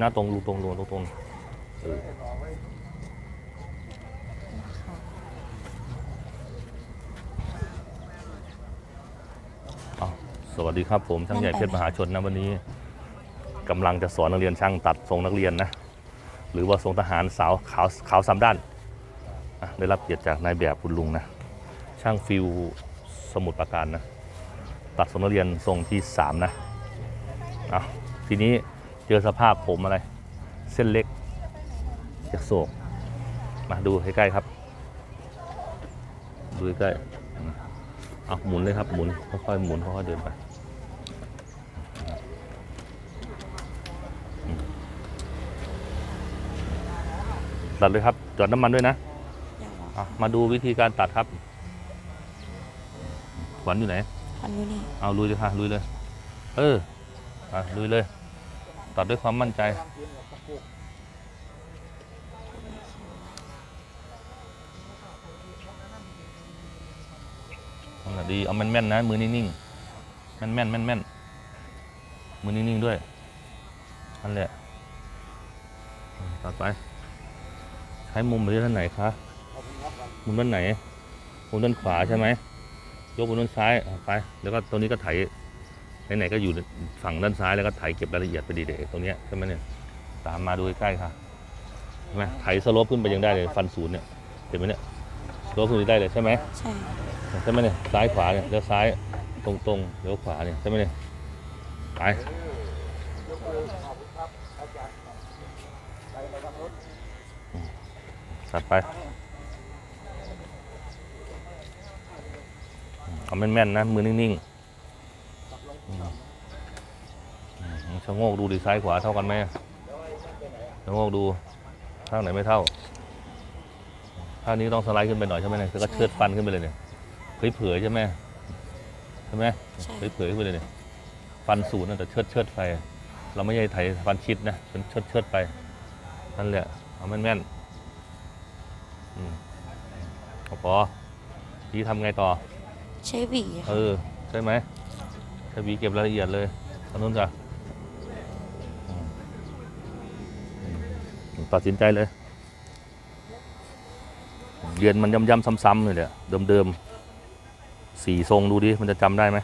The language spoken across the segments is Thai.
หน้าตรงรูตรงรูตรงตรงเออสวัสดีครับผมช่างใหญ่เพชรมหาชนนะวันนี้กำลังจะสอนนักเรียนช่างตัดทรงนักเรียนนะ หรือว่าทรงทหารสาวขาวขาวสามด้าน ได้รับเกียรติจากนายแบบคุณลุงนะ ช่างฟิวสมุดประการนะ ตัดทรงนักเรียนทรงที่สามนะเอาทีนี้ เจอสภาพผมอะไร เส้นเล็กจากโศกมาดูใกล้ๆครับ ดูใกล้ๆอืมเอาหมุนเลยครับหมุนค่อยๆหมุนค่อยๆเดินไปอืมตัดเลยครับจอดน้ำมันด้วยนะอยากบอกอะมาดูวิธีการตัดครับขวัญอยู่ไหนอันนี้นี่เอาลุยเลยค่ะลุยเลย เอออะลุยเลย ตัดด้วยความมั่นใจนดี เอาแม่นๆนะ มือนิ่งๆ แม่นๆแม่นๆมือนิ่งๆด้วย นั่นแหละ ตัดไป ใช้มุมไปที่ด้านไหนคะ มุมด้านไหน มุมด้านขวาใช่ไหม ยกมุมด้านซ้าย ไป แล้วก็ตรงนี้ก็ไถ ไหนๆก็อยู่ฝั่งด้านซ้ายแล้วก็ไถเก็บรายละเอียดไปดีเด็ตรงเนี้ยใช่ไหมเนี่ยตามมาดูใกล้ๆค่ะเห็นไหมไถสโลปขึ้นไปยังได้เลยฟันศูนย์เนี่ยเห็นไหมเนี่ยสโลปขึ้นไปได้เลยใช่ไหมใช่ใช่ไหมเนี่ยซ้ายขวาเนี่ยเลี้ยวซ้ายตรงตรงๆเลี้ยวขวาเนี่ยใช่ไหมเนี่ยไปอืมตัดไปอืมเอาแม่นๆนะมือนิ่งๆอืมอืม ชะโงกดูดีซ้ายขวาเท่ากันไหมชะโงกดูข้างไหนไม่เท่าข้างนี้ต้องสไลด์ขึ้นไปหน่อยใช่ไหมเนี่ยแล้วก็เชิดฟันขึ้นไปเลยเนี่ยเผยๆใช่ไหมใช่ไหมใช่เผยๆขึ้นไปเลยเนี่ยฟันศูนย์น่ะแต่เชิดเชิดๆไปเราไม่ใช่ไถฟันชิดนะเป็นเชิดเชิดๆไปนั่นแหละเอาแม่นๆอืมเอาพอพี่ทำไงต่อ ใช้หวีเออ ใช่ไหม ถ้าวีเก็บรายละเอียดเลยตอนนู้นจ้ะตัดสินใจเลยเรียนมันย้ำๆซ้ำๆเลยเนี่ยเดิมๆสี่ทรงดูดิ มันจะจำได้ไหม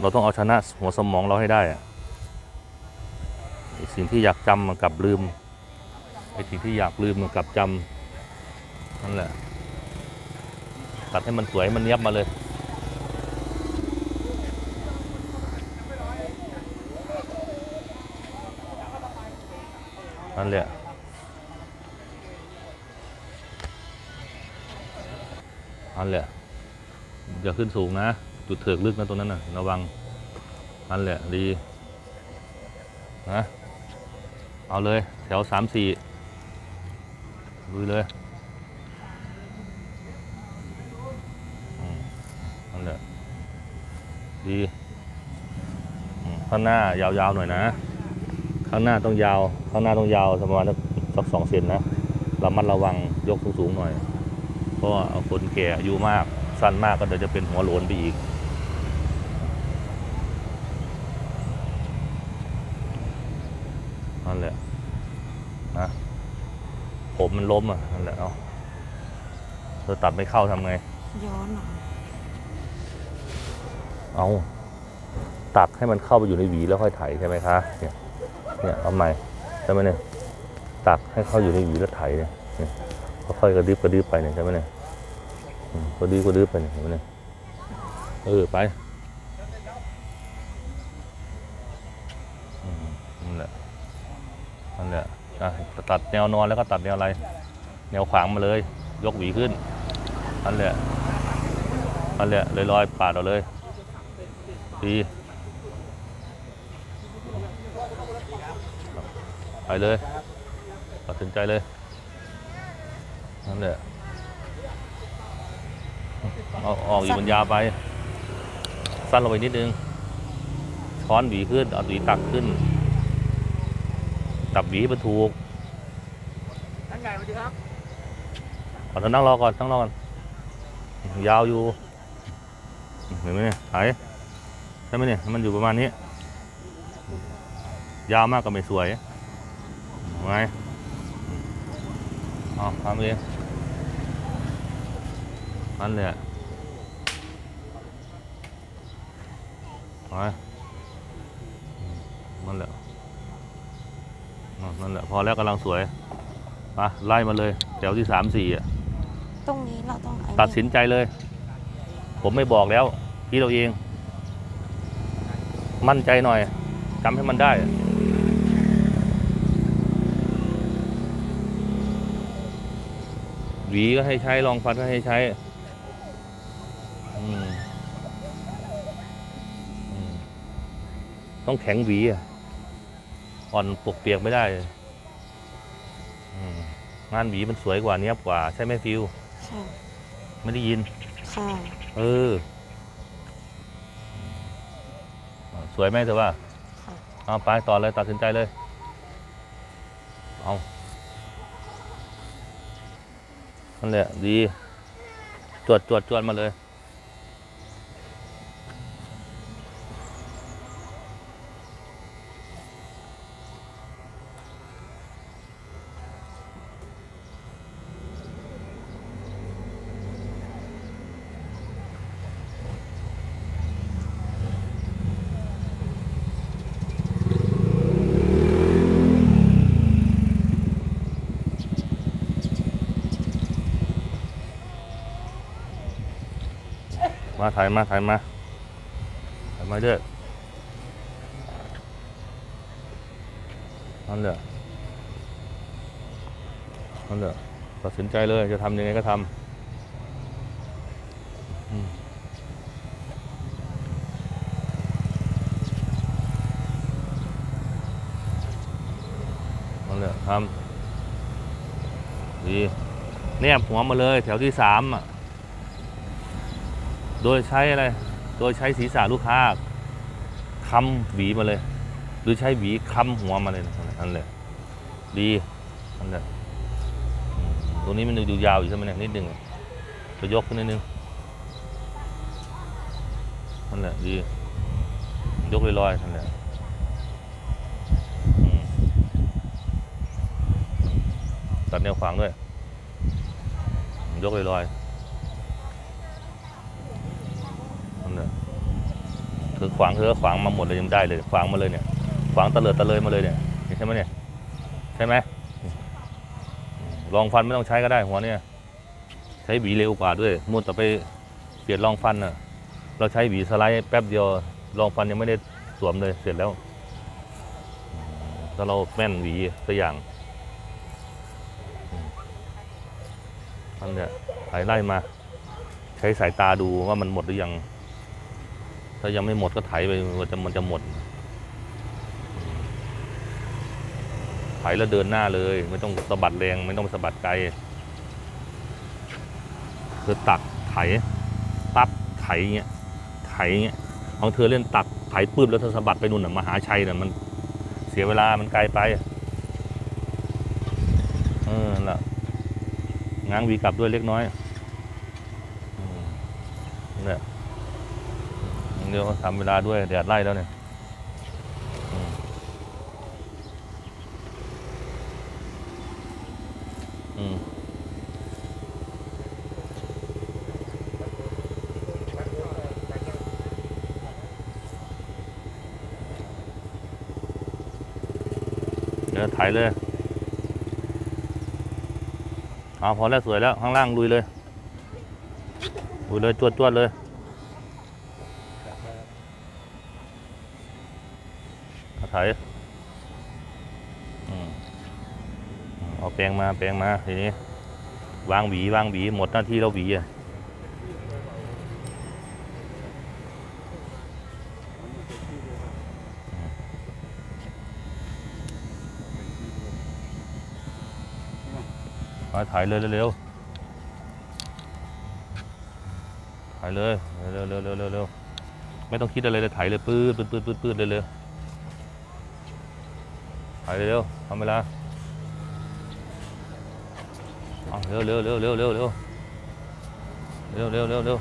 เราต้องเอาชนะหัวสมองเราให้ได้อะสิ่งที่อยากจำมันกลับลืมไอ้สิ่งที่อยากลืมมันกลับจำนั่นแหละ ตัดให้มันสวยให้มันเนียบมาเลย นั่นแหละนั่นแหละอย่าขึ้นสูงนะ จุดเถือกลึกนะตรงนั้นนะระวังนั่นแหละดีนะเอาเลย แถวสามสี่ลุยเลยนั่นแหละดีข้างหน้ายาวๆหน่อยนะ ข้างหน้าต้องยาว ข้างหน้าต้องยาวประมาณสักสักสองเซนนะระมัดระวังยกสูงๆหน่อย เพราะว่าคนแก่อายุมากสั้นมากก็เดี๋ยวจะเป็นหัวโหลนไปอีกนั่นแหละนะผมมันล้มอะนั่นแหละเอาเธอตัดไม่เข้าทำไง ย้อนหน่อยเอาตักให้มันเข้าไปอยู่ในหวีแล้วค่อยไถใช่ไหมคะเนี่ย เนี่ยเอาใหม่ใช่ไหมเนี่ยตักให้เข้าอยู่ในหวีแล้วไถเนี่ยเนี่ยค่อยๆกระดึบกระดึบไปเนี่ยใช่ไหมเนี่ยกระดึบกระดึบไปเนี่ยเห็นไหมเนี่ยเออไปนั่นแหละนั่นแหละตัดแนวนอนแล้วก็ตัดแนวอะไร แนวขวางมาเลย ยกหวีขึ้นนั่นแหละนั่นแหละเลยลอยๆปาดเอาเลยดี ไปเลยตัดสินใจเลยนั่นแหละเอาออกอีกมันยาวไป สั้นลงไปนิดนึง ช้อนหวีขึ้น เอาหวีตักขึ้นจับหวีให้มันถูกท่านใหญ่สวัสดีครับเอาเธอนั่งรอก่อนนั่งรอก่อน ยาวอยู่ เห็นไหมเนี่ยไหายใช่ไหมเนี่ย มันอยู่ประมาณนี้ ยาวมากก็ไม่สวย ไงเอาทำเองนั่นแหละไปนั่นแหละนั่นแหละ พอแล้วกำลังสวยมาไล่มาเลยแถวที่สามสี่อะ ตรงนี้เราต้องไอ้ตัดสินใจเลย ผมไม่บอกแล้วคิดเราเอง มั่นใจหน่อยจำให้มันได้ วีก็ให้ใช้รองฟันก็ให้ใช้อืมอืมต้องแข็งหวีอะอ่อนปกเปียกไม่ได้อืมงานหวีมันสวยกว่าเนี้ยบกว่า ใช่ไหมฟิวค่ะไม่ได้ยินค่ะเออ สวยไหมเธอว่าค่ะเอาไปต่อเลยตัดสินใจเลย เอา นั่นแหละดี จวดจวดจวดมาเลย มาถ่ายมาถ่ายมาถ่ายมาเด้อนั่นแหละนั่นแหละตัดสินใจเลยจะทำยังไงก็ทำนั่นแหละทำดีแนบหัวมาเลย แถวที่สามอะ โดยใช้อะไร โดยใช้ศีรษะลูกค้าค้ำหวีมาเลย หรือใช้หวีค้ำหัวมาเลยนั่นแหละดีนั่นแหละตัวนี้มันดูยาวอยู่ใช่ไหมเนี่ยนิดนึงจะยกขึ้นนิดนึงนั่นแหละดี ยกลอยๆนั่นแหละตัดแนวขวางด้วย ยกลอยๆ นั่นแหละคือขวางเธอขวางมาหมดเลยยังได้เลย ขวางมาเลยเนี่ย ขวางตะเลิดตะเลยมาเลยเนี่ยใช่ไหมเนี่ยใช่ไหมลองฟันไม่ต้องใช้ก็ได้หัวเนี่ย ใช้หวีเร็วกว่าด้วยมุดแต่ไปเปลี่ยนรองฟันน่ะ เราใช้หวีสไลด์แป๊บเดียวรองฟันยังไม่ได้สวมเลยเสร็จแล้วถ้าเราแม่นหวีตัวอย่างอืมนั่นเนี่ยไล่ไล่มา ใช้สายตาดูว่ามันหมดหรือยัง ถ้ายังไม่หมดก็ไถไปมันจะมันจะหมด ไถแล้วเดินหน้าเลย ไม่ต้องสะบัดแรง ไม่ต้องสะบัดไกลคือตักไถตับไถเงี้ยไถเงี้ยของเธอเล่นตักไถปื้บแล้วเธอสะบัดไปนู่นน่ะมหาชัยน่ะมันเสียเวลามันไกลไปเออนั่นแหละง้างวีกลับด้วยเล็กน้อยเนี่ย เดี๋ยวทำเวลาด้วยแดดไล่แล้วเนี่ยอืมอืมเดี๋ยวถ่ายเลยเอาพอแล้วสวยแล้ว ข้างล่างลุยเลยลุยเลยจวดจวดๆเลยเอาถ่ายอืมเอา แปรงมาแปรงมาทีนี้วางหวีวางหวีหมดหน้าที่เราหวีอะมาถ่ายเลยเร็วๆถ่ายเลยเร็วๆเร็วๆเร็วๆเร็วไม่ต้องคิดอะไรเลยถ่ายเลยปื๊ดปื๊ดปื๊ดปื๊ดเลยเลยถ่ายเร็วๆทำเวลา เร็วเร็วเร็วเร็วเร็วเร็วเร็วเร็วเร็ว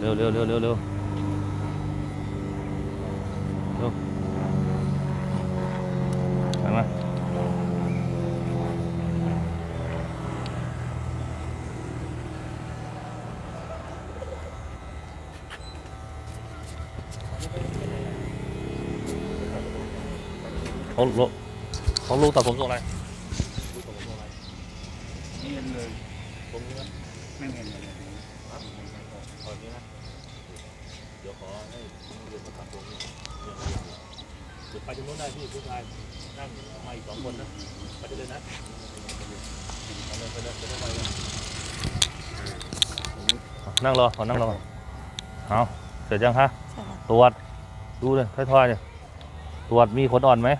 เร็วเร็วเร็วเร็วเร็วเร็วไปมาเขาลงเขาลูกตัดผมตรงไหน ตรงนี้นะไม่เห็นเลยตอนนี้นะเดี๋ยวขอให้เรียนมาตัดตรงนี้เรียนเรียนเดี๋ยวไปตรงโน้นได้พี่ผู้ชายนั่งมาอีกสองคนนะไปได้เลยนะไปเลยไปเลยไปเลยไปเลยนั่งรอขอนั่งรอเอาเสร็จยังคะใช่ค่ะตรวจดูเลยท้ายๆเนี่ยตรวจมีขนอ่อนไหม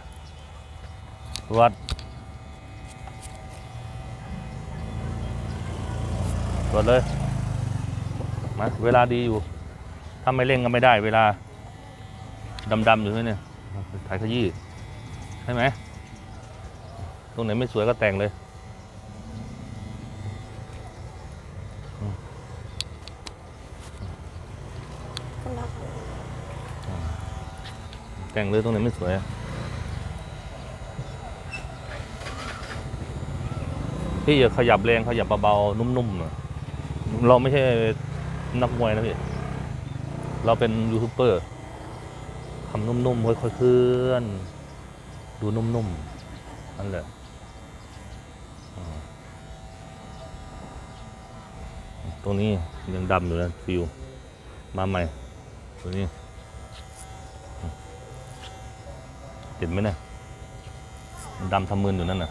ตรวจ ตรวจเลยมาเวลาดีอยู่ ถ้าไม่เร่งก็ไม่ได้เวลาดำๆอยู่เนี่ยถ่ายขยี้ใช่ไหมตรงไหนไม่สวยก็แต่งเลยแต่งเลยตรงไหนไม่สวยพี่อย่าขยับแรงขยับเบาๆนุ่มๆอะ เราไม่ใช่นักมวยนะพี่ เราเป็นยูทูบเบอร์ทำนุ่มๆค่อยๆเคลื่อน ดูนุ่มๆนั่นแหละตรงนี้ยังดำอยู่นะฟิว มาใหม่ ตัวนี้ เห็นไหมเนี่ยดำทำมืนอยู่นั่นน่ะ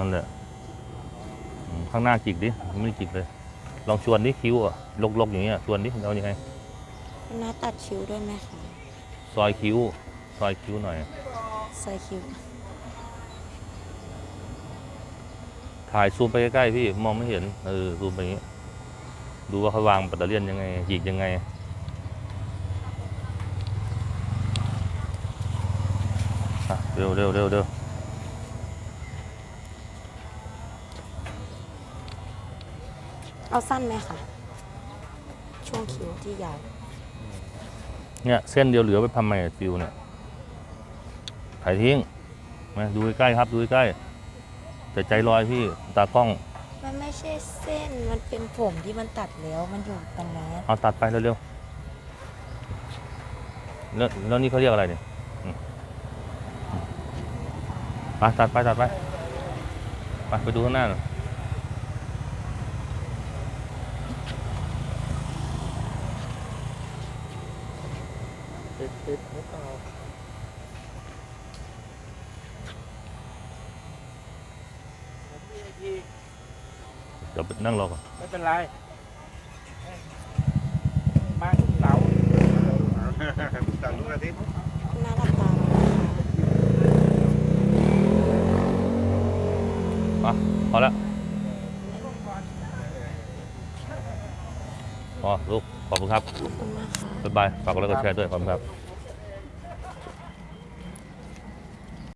นั่นแหละอืมข้างหน้าจิกดิไม่ได้จิกเลย ลองชวนดิคิ้วอะลกๆอย่างเงี้ยชวนดิเอายังไงคุณน้าตัดคิ้วด้วยไหมคะซอยคิ้ว ซอยคิ้วหน่อยใส่คิ้ว ถ่ายซูมไปใกล้ๆพี่มองไม่เห็นเออซูมไปอย่างงี้ดูว่าเขาวางปัตเตอร์เลียนยังไงหยิกยังไงอะเร็วเร็วเร็วเร็ว เอาสั้นไหมคะช่วงคิ้วที่ยาวเนี่ยเส้นเดียวเหลือไปทำไมอะฟิวเนี่ยถ่ายทิ้งมาดูใกล้ๆครับดูใกล้ๆแต่ใจลอยพี่ตากล้อง มันไม่ใช่เส้นมันเป็นผมที่มันตัดแล้วมันอยู่ตรงนั้นเอาตัดไปเร็วๆแล้วแล้วนี่เขาเรียกอะไรเนี่ยอืมไปตัดไปตัดไปไปไปดูข้างหน้าหน่อย ติดติดหรือเปล่าเดี๋ยวไปนั่งรอก่อนไม่เป็นไรบ้านเสาเสาทุกอาทิตย์คุณน้าหลับตาไว้นะคะมาพอแล้วพอลูกขอบคุณครับขอบคุณมากค่ะบ๊ายบายฝากกดไลค์กดแชร์ด้วยขอบคุณครับ